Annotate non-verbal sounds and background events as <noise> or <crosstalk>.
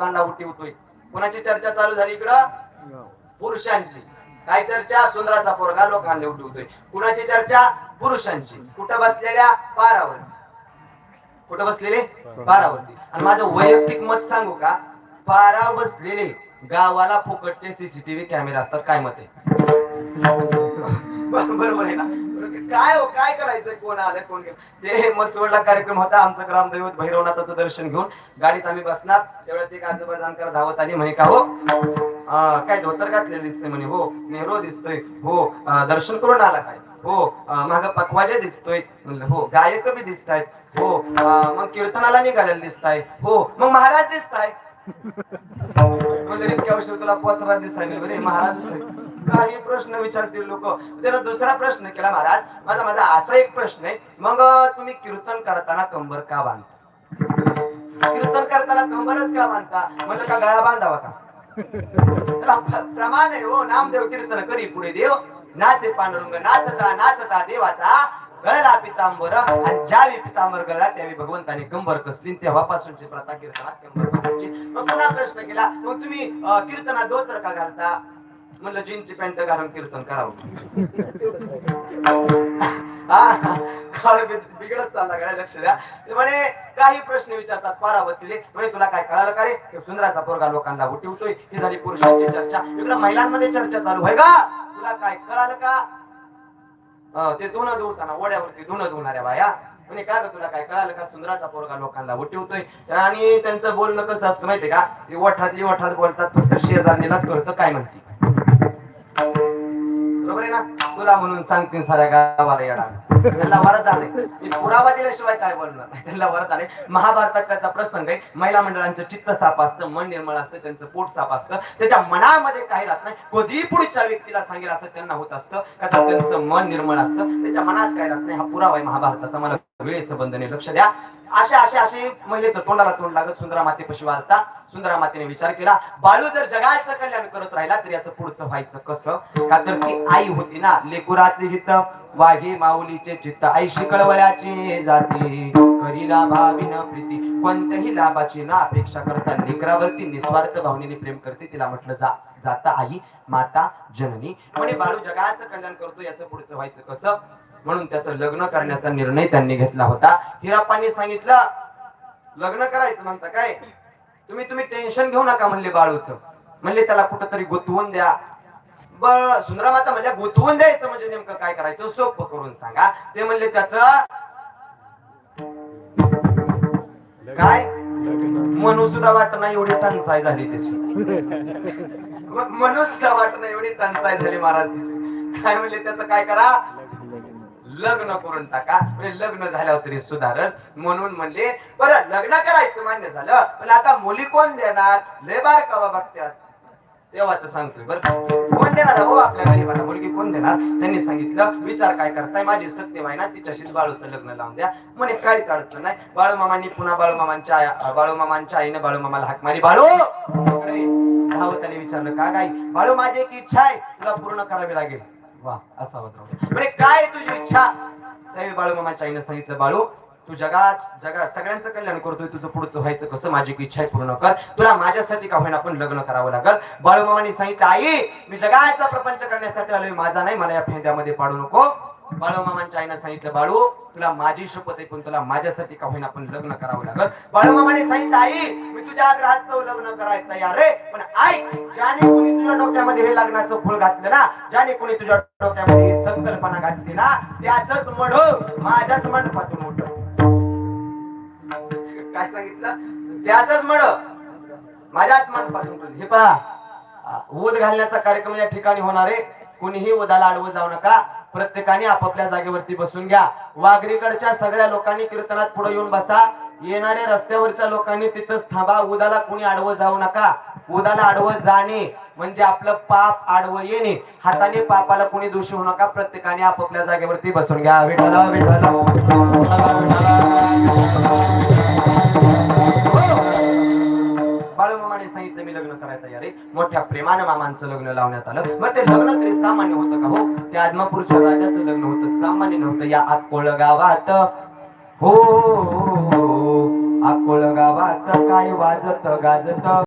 लोकांना उठवतोय कोणाची चर्चा चालू झाली इकडं? पुरुषांची. काय चर्चा? सुंदराचा पोरगा लोकांना उठवतोय कुणाची चर्चा? पुरुषांची. कुठं बसलेल्या? पारावरती. कुठं बसलेले? पारावरती. आणि माझं वैयक्तिक मत सांगू का? पारा बसलेले. गावाला फुकटचे सीसीटीव्ही कॅमेरे असतात काय मते? बरोबर आहे ना. काय हो काय करायचं कोण आलं कोण ते मसवडला कार्यक्रम होता आमचं ग्रामदैवत भैरवनाथाचं दर्शन घेऊन. गाडीत आम्ही बसणार. तेवढ्यात एक आजोबा जाणकार धावत आली म्हणे का हो? काय धोतर घातलेलं दिसते म्हणे हो. नेहरू दिसतोय हो. दर्शन करून आला काय? हो. माग पखवाजे दिसतोय. हो. गायक बी दिसत आहेत हो मग कीर्तनाला निघालेले दिसताय हो. मग महाराज दिसताय म्हणजे इतक्या वर्ष तुला पत्रा दिसायला महाराज. काही प्रश्न विचारतील लोक. त्याला दुसरा प्रश्न केला महाराज. माझा माझा असा एक प्रश्न आहे. मग तुम्ही कीर्तन करताना कंबर का बांधता? कीर्तन करताना कंबरच का बांधता? म्हणलं का गळा बांधावा का? प्रमाण आहे हो. नामदेव कीर्तन करी पुढे देव. नाचे पांडुरंग नाचता नाचता देवाचा. गळला पितांबर आणि ज्यावेळी पितांबर गळला त्यावेळी भगवंताने कंबर कसली तेव्हापासूनची प्रथा कीर्तनात कंबर बांधायची मग पुन्हा प्रश्न केला मग तुम्ही कीर्तनात धोतर का घालता? म्हणलं जीनची पॅन्ट घालून कीर्तन करावं. <laughs> बिघडत चालला गड्या लक्ष द्या. ते म्हणे काही प्रश्न विचारतात पारावतीले. म्हणे तुला काय कळालं का रे? सुंदराचा पोरगा लोकांना उठवतोय. ही झाली पुरुषांची चर्चा. इकडं महिलांमध्ये चर्चा चालू आहे का? तुला काय कळालं का? ते धुणं धुवताना ओढ्यावरती धुणं धुणाऱ्या बाया. म्हणे काय ग तुला काय कळालं का? सुंदराचा पोरगा लोकांना उठवतोय. आणि त्यांचं बोलणं कसं असतं माहितीये का? ओठातली ओठात बोलतात फक्त शेजारणीलाच कळतं काय म्हणते? बरोबर आहे ना तुला म्हणून सांगते साऱ्या गावाला येणार त्यांना वरत आले पुरावा दिल्याशिवाय काय बोलणार? नाही त्यांना वरदान आले महाभारतात त्याचा प्रसंग आहे. महिला मंडळांचं चित्त साप असतं मन निर्मळ असतं त्यांचं पोट साप असतं. त्याच्या मनामध्ये काही राहत नाही. कधी पुढच्या व्यक्तीला सांगेल असं त्यांना होत असतं. का त्यांचं मन निर्मळ असतं. त्याच्या मनात काय राहत नाही. हा पुरावा आहे महाभारताचा. मला वेळेचं बंधन लक्ष द्या. अशा असे असे महिलेचं तोंडाला तोंड लागत सुंदरा मातेपाशी वारता सुंदरा मातेने विचार केला बाळू जर जगाचं कल्याण करत राहिला तर याचं पुढचं व्हायचं कसं? का तर ती आई होती ना लेकुराचे हित. वाघे माऊलीचे चित्त ऐशी कळवळ्याची जाती. करीला भाविन प्रीती कोणत्याही लाभाची ना अपेक्षा करता लेकरावरती निस्वार्थ भावनेने प्रेम करते तिला म्हटलं जा जाता आई माता जननी. म्हणे बाळू जगाचं कल्याण करतो याचं पुढचं व्हायचं कसं? म्हणून त्याचं लग्न करण्याचा निर्णय त्यांनी घेतला होता. हिराप्पांनी सांगितलं लग्न करायचं म्हणता काय? तुम्ही तुम्ही टेन्शन घेऊ नका म्हणले बाळूचं. म्हणले त्याला कुठंतरी गुंतवून द्या. ब सुंदरा माता म्हणल्या गुंतवून द्यायचं म्हणजे नेमकं काय करायचं? सोपं करून सांगा. ते म्हणले त्याच काय? म्हणू सुद्धा वाटत नाही एवढी टंचाई झाली त्याची. <laughs> मग म्हणू सुद्धा एवढी टंचाई झाली महाराज काय म्हणले त्याचं काय करा? लग्न करून टाका. म्हणजे लग्न झाल्यावर तरी सुधारत. म्हणून म्हणले बरं लग्न करायचं मान्य झालं पण आता मुली कोण देणार? लय बार कवा बघत्यात? देवाचं सांगतोय बरं कोण देणार हो आपल्या गरीबाला मुलगी कोण देणार? त्यांनी सांगितलं विचार काय करताय? माझी सत्य ना तिच्याशीच बाळूचं लग्न लावून द्या. म्हणे काहीच अडचण नाही. बाळूमामांनी पुन्हा बाळूमामांच्या आई- बाळूमामांच्या आईने बाळूमामाला हाक मारी बाळू! इकडे विचारलं का काही बाळू माझी एक इच्छा आहे. तुला पूर्ण करावी लागेल. वा असा म्हणजे काय तुझी इच्छा? साहेब बाळू मामाच्या आईने सांगितलं बाळू तू जगात जगात सगळ्यांचं कल्याण करतोय तुझं पुढचं व्हायचं कसं माझी इच्छा आहे पूर्ण कर. तुला माझ्यासाठी का होईना पण लग्न करावं लागल. बाळू मामाने सांगितलं आई मी जगाचा प्रपंच करण्यासाठी आलोय माझा नाही मला या फेंद्यामध्ये पाडू नको. बाळू मामांच्या आईनं सांगितलं बाळू तुला माझी शपथ ऐकून तुला माझ्यासाठी का होईना आपण लग्न करावं लागल? बाळू मामाने सांगितलं आई मी तुझ्या आग्रहाचं लग्न करायचं तयार रे पण आई ज्याने कोणी तुझ्या डोक्यामध्ये हे लग्नाचं फुल घातलं ना ज्याने कोणी तुझ्या डोक्यामध्ये ही संकल्पना घातली ना त्याच मढ हो, माझ्याच मंडपातून उठ काय सांगितलं? त्याच म्हण हो, माझ्याच मंडपातून हे पहा ऊद घालण्याचा कार्यक्रम या ठिकाणी होणार आहे. कुणीही उदाला आडवं जाऊ नका. प्रत्येकाने आपापल्या जागेवरती बसून घ्या. वाघरीकडच्या सगळ्या लोकांनी कीर्तनात पुढे येऊन बसा. येणाऱ्या रस्त्यावरच्या लोकांनी तिथंच थांबा. उदाला कुणी आडवं जाऊ नका. उदाला आडवं जाणे म्हणजे आपलं पाप आडवं येणे. हाताने पापाला कुणी दोषी होऊ नका. प्रत्येकाने आपापल्या जागेवरती बसून घ्या. विठ्ठल विठ्ठल मोठ्या प्रेमानं मामांचं लग्न लावण्यात आलं. मग ते लग्न तरी सामान्य होतं का हो? ते आदमापूरच्या राजाचं लग्न होतं. सामान्य नव्हतं. या आकोळ गावात हो, हो, हो, हो आकोळ गावात काय वाजत गाजत?